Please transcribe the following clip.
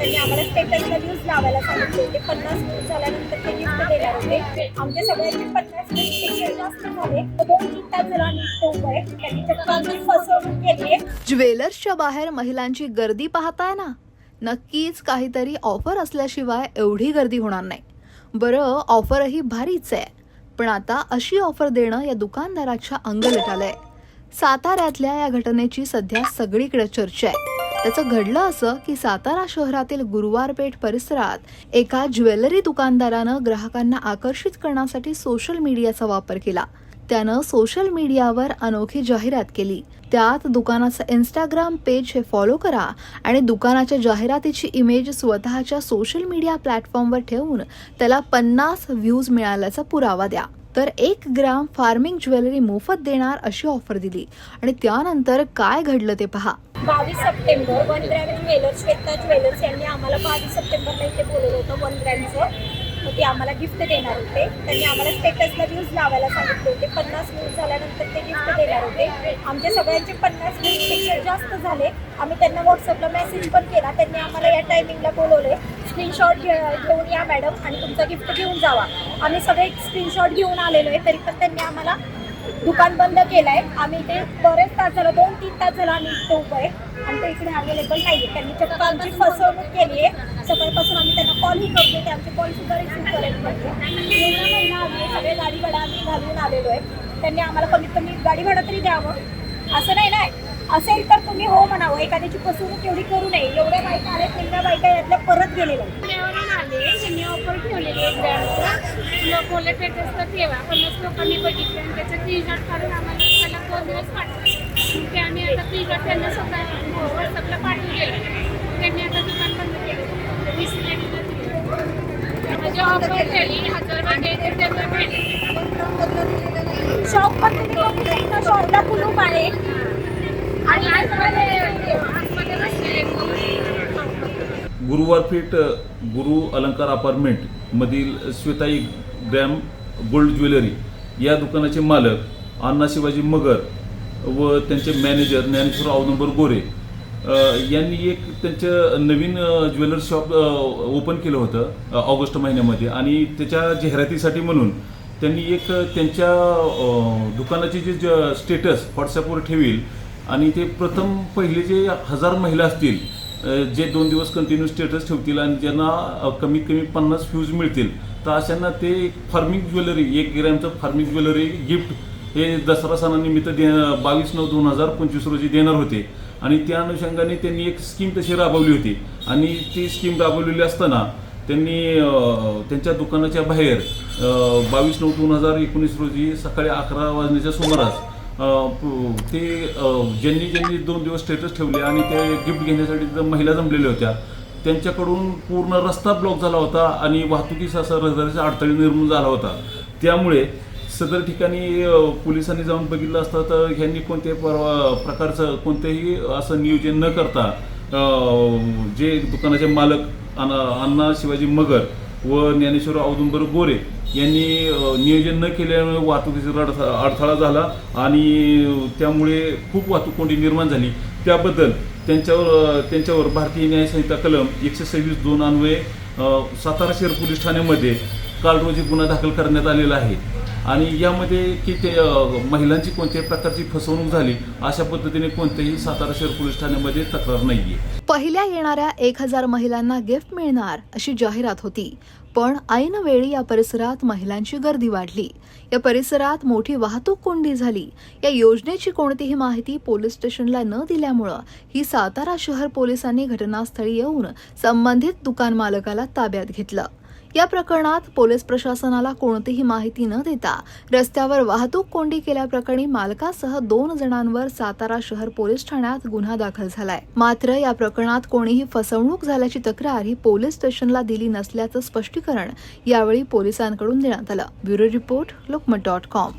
त्यांनी आम्हाला स्टेटसला व्ह्यूज लावायला सांगितले होते. पन्नास व्ह्यूज झाल्यानंतर ते गिफ्ट देणार होते. आमच्या सगळ्यांचे पन्नास व्ह्यूजपेक्षा जास्त झाले. दोन तीन तास झाला आम्ही इथे उभं आहे त्यांनी चक्क आमची फसवणूक केली आहे ज्वेलर्सच्या बाहेर महिलांची गर्दी पाहताय ना? नक्कीच काहीतरी ऑफर असल्याशिवाय एवढी गर्दी होणार नाही. बरं ऑफरही भारीच आहे. पण आता अशी ऑफर देणं या दुकानदाराच्या अंगलट आलंय साताऱ्यातल्या या घटनेची सध्या सगळीकडे चर्चा आहे. त्याचं घडलं असं की सातारा शहरातील गुरुवारपेठ परिसरात एका ज्वेलरी दुकानदारानं ग्राहकांना आकर्षित करण्यासाठी सोशल मीडियाचा वापर केला. त्यानं सोशल मीडियावर अनोखी जाहिरात केली. त्यात दुकानाचं इंस्टाग्राम पेज हे फॉलो करा आणि दुकानाच्या जाहिरातीची इमेज स्वतःच्या सोशल मीडिया प्लॅटफॉर्मवर ठेवून त्याला पन्नास व्ह्यूज मिळाल्याचा पुरावा द्या. तर एक ग्राम फार्मिंग ज्वेलरी मोफत देणार अशी ऑफर दिली. आणि त्यानंतर काय घडलं ते पहा. बावीस September one gram jewellers Shweta jewellers यांनी आम्हाला बावीस सप्टेंबरला इथे बोलवलं होतं वन ग्रॅमचं. मग ते आम्हाला गिफ्ट देणार होते. त्यांनी आम्हाला स्टेटसला व्ह्यूज लावायला सांगितले होते. पन्नास व्ह्यूज झाल्यानंतर ते गिफ्ट देणार होते. आमच्या सगळ्यांचे पन्नास व्ह्यूजपेक्षा जास्त झाले. आम्ही त्यांना व्हॉट्सअपला मेसेज पण केला. त्यांनी आम्हाला या टायमिंगला बोलवले. स्क्रीनशॉट घेऊन या मॅडम आणि तुमचा गिफ्ट घेऊन जावा. आम्ही सगळे स्क्रीनशॉट घेऊन आलेलो आहे. तरी पण त्यांनी आम्हाला दुकान बंद केलं आहे आम्ही इथे बरेच तास झालं. दोन तीन तास झालं आम्ही इथे उभं आहे. आणि ते इकडे अवेलेबल नाही आहे त्यांनी चक्क आमची फसवणूक केली आहे. सकाळपासून आम्ही त्यांना कॉलही करतो ते आमचे कॉल सुद्धा रिसिव्ह करत नाही एवढा महिना आम्ही सगळे गाडी भाडा आम्ही घालून आलेलो आहे. त्यांनी आम्हाला कमीत कमी गाडी भाडं तरी द्यावं. असं नाही ना असेल तर तुम्ही हो म्हणावं. एखाद्याची फसवणूक एवढी करू नये. एवढ्या बायका आल्या निम्म्या बायका यातल्या परत गेलेल्या आले त्यांनी ऑफर ठेवलेली एक ब्रँडचं लोक बोलले स्टेटसला ठेवा. पन्नास लोकांनी बघितलं आणि त्याचं स्क्रीनशॉट काढून आम्हाला त्याला दोन दिवस पाठवले. ते आम्ही आता स्क्रीनशॉट त्यांना स्वतः व्हॉट्सअपला पाठवून गेलो त्यांनी आता दुकान बंद केलं वीस मिनिटला दिलं म्हणजे ऑफर ठेवली हजार रुपये द्यायचे तेवढं भेटले शॉप पण तुम्ही बघू शकता शॉपला कुलूप आहे आणि गुरुवारपेठ गुरु अलंकार अपार्टमेंट मधील श्वेताई ग्रॅम गोल्ड ज्वेलरी या दुकानाचे मालक अण्णा शिवाजी मगर व त्यांचे मॅनेजर ज्ञानेश्वर अवनंबर गोरे यांनी एक त्यांचं नवीन ज्वेलर शॉप ओपन केलं होतं ऑगस्ट महिन्यामध्ये. आणि त्याच्या जाहिरातीसाठी म्हणून त्यांनी एक त्यांच्या दुकानाचे जे ज- स्टेटस व्हॉट्सॲपवर ठेवील आणि ते प्रथम पहिले जे हजार महिला असतील जे दोन दिवस कंटिन्यू स्टेटस ठेवतील आणि ज्यांना कमीत कमी पन्नास फ्यूज मिळतील तर अशांना ते फार्मिंग ज्वेलरी एक ग्रॅमचं फार्मिंग ज्वेलरी गिफ्ट हे दसरा सणानिमित्त दे बावीस नऊ दोन हजार पंचवीस रोजी देणार होते. आणि त्या अनुषंगाने त्यांनी एक स्कीम तशी राबवली होती. आणि ती स्कीम राबवलेली असताना त्यांनी त्यांच्या दुकानाच्या बाहेर बावीस नऊ दोन हजार एकोणीस रोजी सकाळी अकरा वाजण्याच्या सुमारास ते ज्यांनी ज्यांनी दोन दिवस स्टेटस ठेवले आणि ते गिफ्ट घेण्यासाठी महिला जमलेल्या होत्या त्यांच्याकडून पूर्ण रस्ता ब्लॉक झाला होता आणि वाहतुकीस असा रहदारीचा अडथळे निर्माण झाला होता. त्यामुळे सदर ठिकाणी पोलिसांनी जाऊन बघितलं असतं तर ह्यांनी कोणत्याही परवा प्रकारचं कोणतेही असं नियोजन न करता जे दुकानाचे मालक अण्णा अण्णा शिवाजी मगर व ज्ञानेश्वर औदुंबर गोरे यांनी नियोजन न केल्यामुळे वाहतुकीचा रड- अडथळा झाला आणि त्यामुळे खूप वाहतूक कोंडी निर्माण झाली. त्याबद्दल त्यांच्यावर त्यांच्यावर भारतीय न्याय संहिता कलम एकशे सव्वीस दोन अन्वये सातारा शहर पोलीस ठाण्यामध्ये काल रोजी गुन्हा दाखल करण्यात आलेला आहे. आणि यामध्ये की ते महिलांची कोणत्याही प्रकारची फसवणूक झाली अशा पद्धतीने कोणत्याही सातारा शहर पोलीस ठाण्यामध्ये तक्रार नाहीये. पहिल्या येणाऱ्या एक हजार महिलांना गिफ्ट मिळणार अशी जाहिरात होती. पण ऐन वेळी या परिसरात महिलांची गर्दी वाढली. या परिसरात मोठी वाहतूक कोंडी झाली. या योजनेची कोणतीही माहिती पोलीस स्टेशनला न दिल्यामुळं ही सातारा शहर पोलिसांनी घटनास्थळी येऊन संबंधित दुकान मालकाला ताब्यात घेतलं. या प्रकरणात पोलीस प्रशासनाला कोणतीही माहिती न देता रस्त्यावर वाहतूक कोंडी केल्याप्रकरणी मालकासह दोन जणांवर सातारा शहर पोलीस ठाण्यात गुन्हा दाखल झालाय. मात्र या प्रकरणात कोणीही फसवणूक झाल्याची तक्रार ही पोलीस स्टेशनला दिली नसल्याचं स्पष्टीकरण यावेळी पोलिसांकडून देण्यात आलं. Bureau report Lokmat dot com.